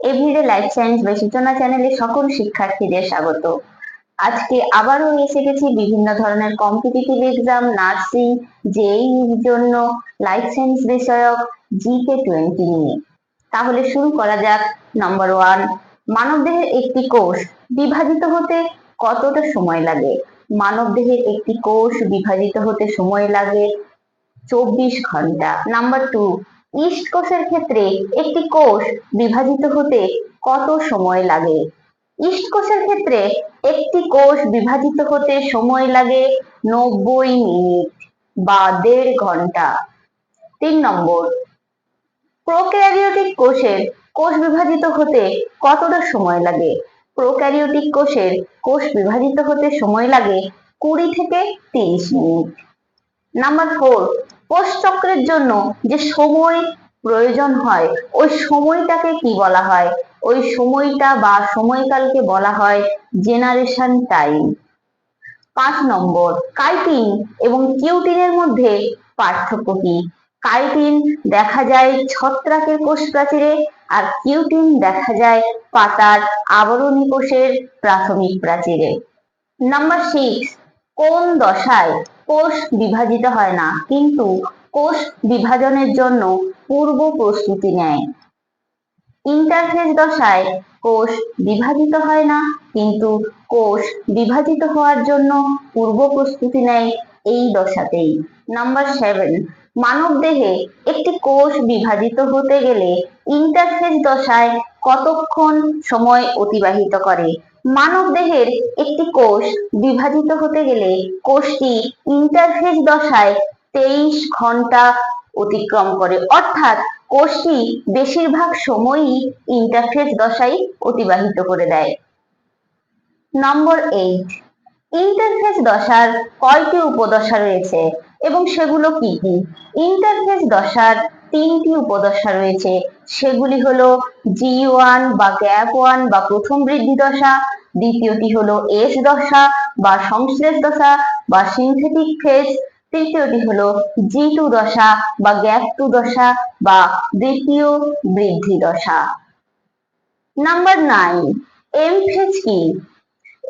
Everyday life science বা সূচনা চ্যানেলে সকল শিক্ষার্থীদের স্বাগত। আজকে আবারও এসে গেছি বিভিন্ন ধরনের কম্পিটিটিভ এক্সাম নার্সিং জেই জন্য লাইফ সায়েন্স বিষয়ক জিকে টোয়েন্টি নিয়ে। তাহলে শুরু করা যাক। নাম্বার ওয়ান মানবদেহের একটি কোষ বিভাজিত হতে কতটা সময় লাগে? মানবদেহের একটি কোষ বিভাজিত হতে সময় লাগে চব্বিশ ঘণ্টা। নাম্বার টু ইস্ট কোষের ক্ষেত্রে একটি কোষ বিভাজিত হতে কত সময় লাগে? ইস্ট কোষের ক্ষেত্রে একটি কোষ বিভাজিত হতে সময় লাগে নব্বই মিনিট বা দেড় ঘণ্টা। তিন নম্বর, প্রোক্যারিওটিক কোষের কোষ বিভাজিত হতে কতটা সময় লাগে? প্রোক্যারিওটিক কোষের কোষ বিভাজিত হতে সময় লাগে কুড়ি থেকে তিরিশ মিনিট। নাম্বার ফোর কোষ চক্রের জন্য যে সময় প্রয়োজন হয়, ওই সময়টাকে কি বলা হয়? ওই সময়টা বা সময়কালকে বলা হয় জেনারেশন টাইম। পাঁচ নম্বর, কাইটিন এবং কিউটিনের মধ্যে পার্থক্য কি? কাইটিন দেখা যায় ছত্রাকের কোষ প্রাচীরে আর কিউটিন দেখা যায় পাতার আবরণী কোষের প্রাথমিক প্রাচীরে। নাম্বার সিক্স কোন দশায় কোষ বিভাজিত হয় না, কিন্তু কোষ বিভাজনের জন্য পূর্ব প্রস্তুতি নেয়। ইন্টারফেজ দশায় কোষ বিভাজিত হয় না, কিন্তু কোষ বিভাজিত হওয়ার জন্য পূর্ব প্রস্তুতি নেয় এই দশাতেই। নাম্বার সেভেন মানব দেহে একটি কোষ বিভাজিত হতে গেলে ইন্টারফেজ দশায় কতক্ষণ সময় অতিবাহিত করে? মানব দেহের একটি কোষ বিভাজিত হতে গেলে কোষটি ইন্টারফেস দশায় তেইশ ঘণ্টা অতিক্রম করে। অর্থাৎ কোষটি বেশিরভাগ সময়ই ইন্টারফেজ দশায় অতিবাহিত করে দেয়। নম্বর এইট ইন্টারফেজ দশার কয়টি উপদশা রয়েছে এবং সেগুলো কি কি? ইন্টারফেজ দশার তিনটি উপদশা রয়েছে। সেগুলি হলো জি ওয়ান বা গ্যাপ ওয়ান বা প্রথম বৃদ্ধি দশা, দ্বিতীয়টি হলো এস দশা বা সংশ্লেষ দশা বা সিনথেটিক ফেজ তৃতীয়টি হলো জি টু দশা বা গ্যাপ টু দশা বা দ্বিতীয় বৃদ্ধি দশা। নাম্বার নাইন এমফেজ কি?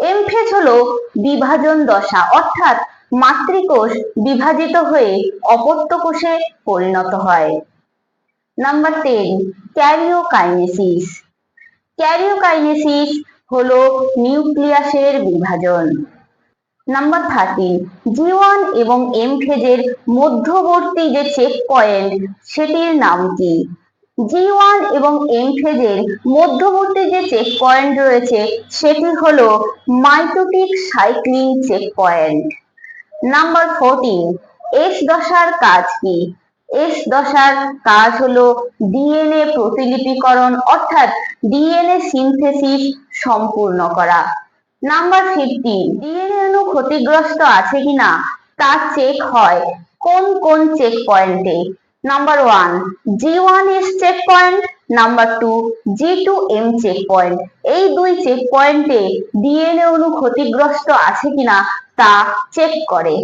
এমফেজ হলো বিভাজন দশা, অর্থাৎ মাতৃকোষ বিভাজিত হয়ে অপত্য কোষে পরিণত হয়। Number ten karyokinesis. ক্যারিওকাইনেসিস হলো নিউক্লিয়াসের বিভাজন। নাম্বার থার্টিন জি ওয়ান এবং এম ফেজের মধ্যবর্তী যে চেক পয়েন্ট সেটির নাম কি? জি ওয়ান এবং এম ফেজের মধ্যবর্তী যে চেক পয়েন্ট রয়েছে, সেটি হলো mitotic cycling checkpoint number fourteen S দশার কাজ কি? এস দশার কাজ হলো ডিএনএ প্রতিলিপিকরণ, অর্থাৎ ডিএনএ সিনথেসিস সম্পূর্ণ করা। নাম্বার ফিফটিন ডিএনএ অণু ক্ষতিগ্রস্ত আছে কিনা, তা চেক হয় কোন কোন চেক পয়েন্টে G one S checkpoint number two G two M checkpoint এই দুই চেক পয়েন্টে ডিএনএ অণু ক্ষতিগ্রস্ত আছে কিনা তা চেক করে।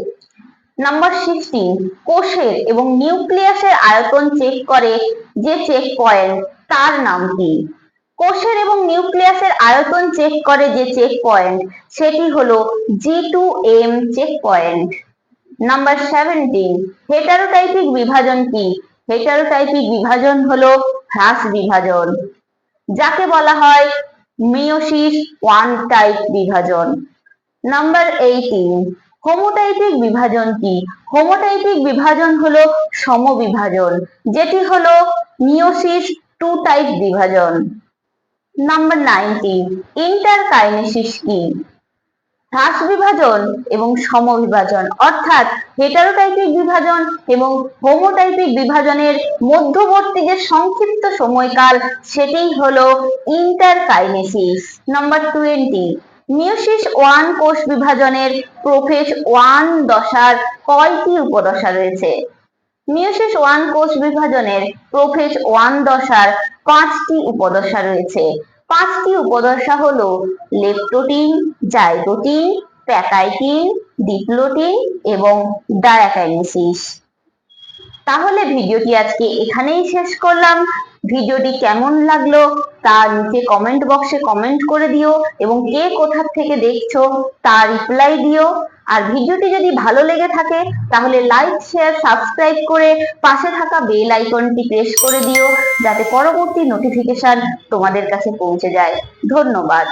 নাম্বার সিক্সটিন কোষের এবং নিউক্লিয়াসের আয়তন চেক করে যে চেক পয়েন্ট তার নাম কি? কোষের এবং নিউক্লিয়াসের আয়তন চেক করে যে চেক পয়েন্ট সেটি হলো G two M checkpoint number seventeen heterotypic বিভাজন কি? হেটারোটাইপিক বিভাজন হলো হ্রাস বিভাজন, যাকে বলা হয় মিওসিস ওয়ান টাইপ বিভাজন। নাম্বার এইটিন হোমোটাইপিক বিভাজন কি? হোমোটাইপিক বিভাজন হলো সমবিভাজন, যেটি হলো মিওসিস টু টাইপ বিভাজন। নাম্বার নাইনটিন ইন্টারকাইনেসিস কি? হ্রাস বিভাজন এবং সমবিভাজন। অর্থাৎ হেটারোটাইপিক বিভাজন এবং হোমোটাইপিক বিভাজনের মধ্যবর্তী যে সংক্ষিপ্ত সময়কাল, সেটিই হলো interkinesis number twenty meiosis one কোষ বিভাজনের প্রোফেজ ওয়ান দশার কয়টি উপদশা রয়েছে? মিওসিস ওয়ান কোষ বিভাজনের প্রোফেজ ওয়ান দশার পাঁচটি উপদশা রয়েছে। পাঁচটি উপদশা হলো লেপটোটিন জাইগোটিন প্যাকাইটিন ডিপ্লোটিন এবং ডায়াকাইনেসিস তাহলে ভিডিওটি আজকে এখানেই শেষ করলাম। ভিডিওটি কেমন লাগল তা নিচে কমেন্ট বক্সে কমেন্ট করে দিও এবং কে কোথা থেকে দেখছ তা রিপ্লাই দিও। আর ভিডিওটি যদি ভালো লেগে থাকে তাহলে লাইক শেয়ার সাবস্ক্রাইব করে পাশে থাকা বেল আইকনটি প্রেস করে দিও যাতে পরবর্তী নোটিফিকেশন তোমাদের কাছে পৌঁছে যায়। ধন্যবাদ।